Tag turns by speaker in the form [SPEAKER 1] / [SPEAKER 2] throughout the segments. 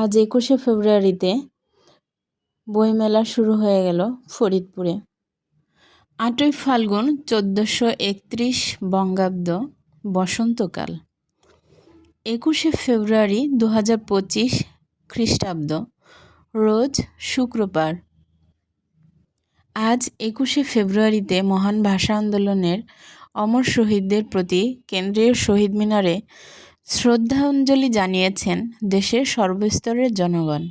[SPEAKER 1] আজ একুশে ফেব্রুয়ারিতে বইমেলা শুরু হয়ে গেল ফরিদপুরে। আটই ফাল্গুন চোদ্দোশো একত্রিশ বঙ্গাব্দ বসন্তকাল। একুশে ফেব্রুয়ারি দু হাজার পঁচিশ খ্রিস্টাব্দ, রোজ শুক্রবার। আজ একুশে ফেব্রুয়ারিতে মহান ভাষা আন্দোলনের অমর শহীদদের প্রতি কেন্দ্রীয় শহীদ মিনারে শ্রদ্ধাঞ্জলি জানিয়েছেন দেশের সর্বস্তরের জনগণ।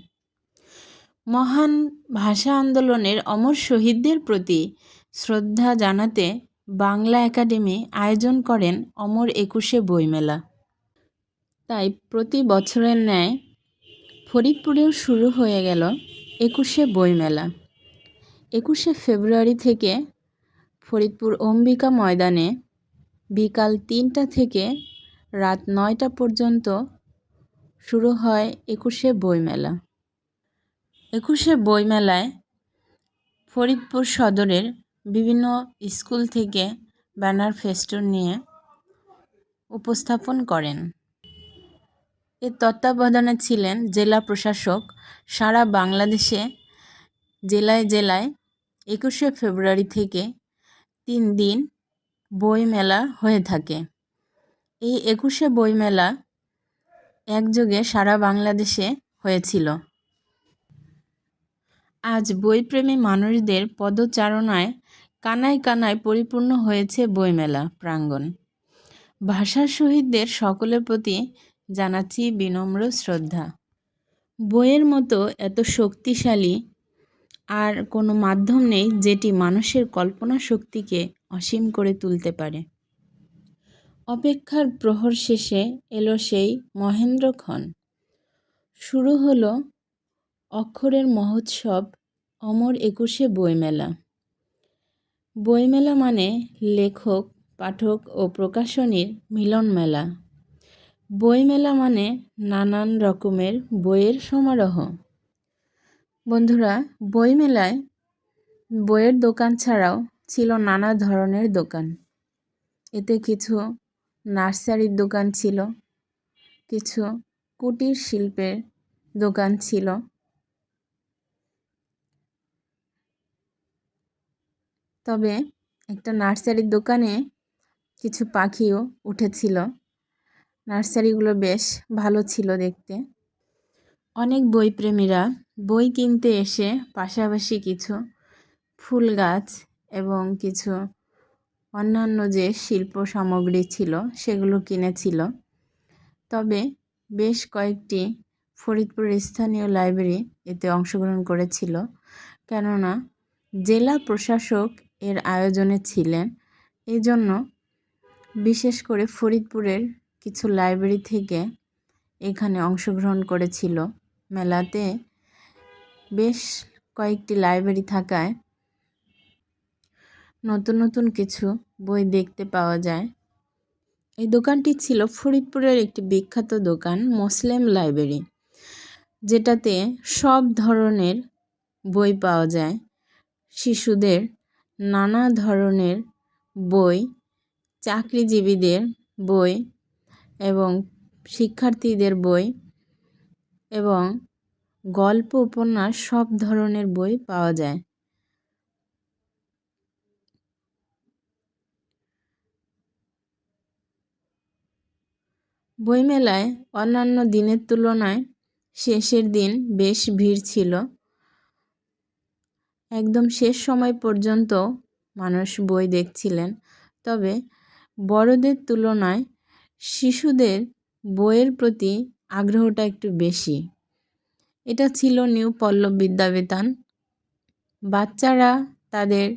[SPEAKER 1] মহান ভাষা আন্দোলনের অমর শহীদদের প্রতি শ্রদ্ধা জানাতে বাংলা একাডেমি আয়োজন করেন অমর একুশে বইমেলা। তাই প্রতি বছরের ন্যায় ফরিদপুরেও শুরু হয়ে গেল একুশে বইমেলা। একুশে ফেব্রুয়ারি থেকে ফরিদপুর অম্বিকা ময়দানে বিকাল তিনটা থেকে রাত নয়টা পর্যন্ত শুরু হয় একুশে বইমেলা। একুশে বইমেলায় ফরিদপুর সদরের বিভিন্ন স্কুল থেকে ব্যানার ফেস্টুন নিয়ে উপস্থাপন করেন। এর তত্ত্বাবধানে ছিলেন জেলা প্রশাসক সারা বাংলাদেশে জেলায় জেলায় একুশে ফেব্রুয়ারি থেকে তিন দিন বইমেলা হয়ে থাকে। এই একুশে বইমেলা একযোগে সারা বাংলাদেশে হয়েছিল। আজ বইপ্রেমী মানুষদের পদচারণায় কানায় কানায় পরিপূর্ণ হয়েছে বইমেলা, প্রাঙ্গণ। ভাষা শহীদদের সকলের প্রতি জানাচ্ছি বিনম্র শ্রদ্ধা। বইয়ের মতো এত শক্তিশালী আর কোনো মাধ্যম নেই যেটি মানুষের কল্পনা শক্তিকে অসীম করে তুলতে পারে। অপেক্ষার প্রহর শেষে এলো সেই মহেন্দ্রক্ষণ। শুরু হলো অক্ষরের মহোৎসব অমর একুশে বইমেলা। বইমেলা মানে লেখক, পাঠক ও প্রকাশনীর মিলন মেলা বইমেলা মানে নানান রকমের বইয়ের সমারোহ। বন্ধুরা, বইমেলায় বইয়ের দোকান ছাড়াও ছিল নানা ধরনের দোকান। এতে কিছু নার্সারির দোকান ছিল, কিছু কুটির শিল্পের দোকান ছিল তবে একটা নার্সারির দোকানে কিছু পাখিও উঠেছিল। নার্সারিগুলো বেশ ভালো ছিল দেখতে। অনেক বইপ্রেমীরা বই কিনতে এসে পাশাপাশি কিছু ফুল গাছ এবং কিছু অন্যান্য যে শিল্প সামগ্রী ছিল সেগুলো কিনেছিল। তবে বেশ কয়েকটি ফরিদপুরের স্থানীয় লাইব্রেরি এতে অংশগ্রহণ করেছিল। কেননা জেলা প্রশাসক এর আয়োজনে ছিলেন। এই জন্য বিশেষ করে ফরিদপুরের কিছু লাইব্রেরি থেকে এখানে অংশগ্রহণ করেছিল। মেলাতে বেশ কয়েকটি লাইব্রেরি থাকায় নতুন নতুন কিছু বই দেখতে পাওয়া যায়। এই দোকানটি ছিল ফরিদপুরের একটি বিখ্যাত দোকান, মুসলিম লাইব্রেরি, যেটাতে সব ধরনের বই পাওয়া যায়। শিশুদের নানা ধরনের বই, চাকরিজীবীদের বই এবং শিক্ষার্থীদের বই এবং গল্প, উপন্যাস সব ধরনের বই পাওয়া যায়। বইমেলায় অন্যান্য দিনের তুলনায় শেষের দিন বেশ ভিড় ছিল। একদম শেষ সময় পর্যন্ত মানুষ বই দেখছিলেন। তবে বড়দের তুলনায় শিশুদের বইয়ের প্রতি আগ্রহটা একটু বেশি। এটা ছিল নিউ পল্লব বিদ্যাবেতান। বাচ্চারা তাদের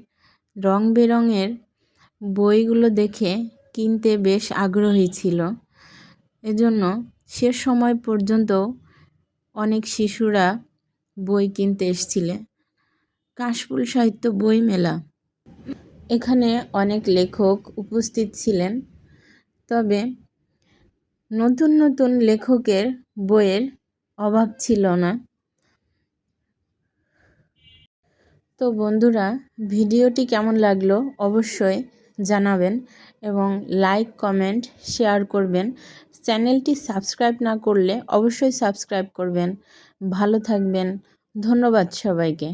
[SPEAKER 1] রং বেরঙের বইগুলো দেখে কিনতে বেশ আগ্রহী ছিল। এজন্য শেষ সময় পর্যন্ত অনেক শিশুরা বই কিনতে এসেছিলেন কাশফুল সাহিত্য বই মেলা এখানে অনেক লেখক উপস্থিত ছিলেন। তবে নতুন নতুন লেখকের বইয়ের অভাব ছিল না। তো বন্ধুরা, ভিডিওটি কেমন লাগল অবশ্যই জানাবেন এবং লাইক, কমেন্ট, শেয়ার করবেন। চ্যানেলটি সাবস্ক্রাইব না করলে অবশ্যই সাবস্ক্রাইব করবেন। ভালো থাকবেন। ধন্যবাদ সবাইকে।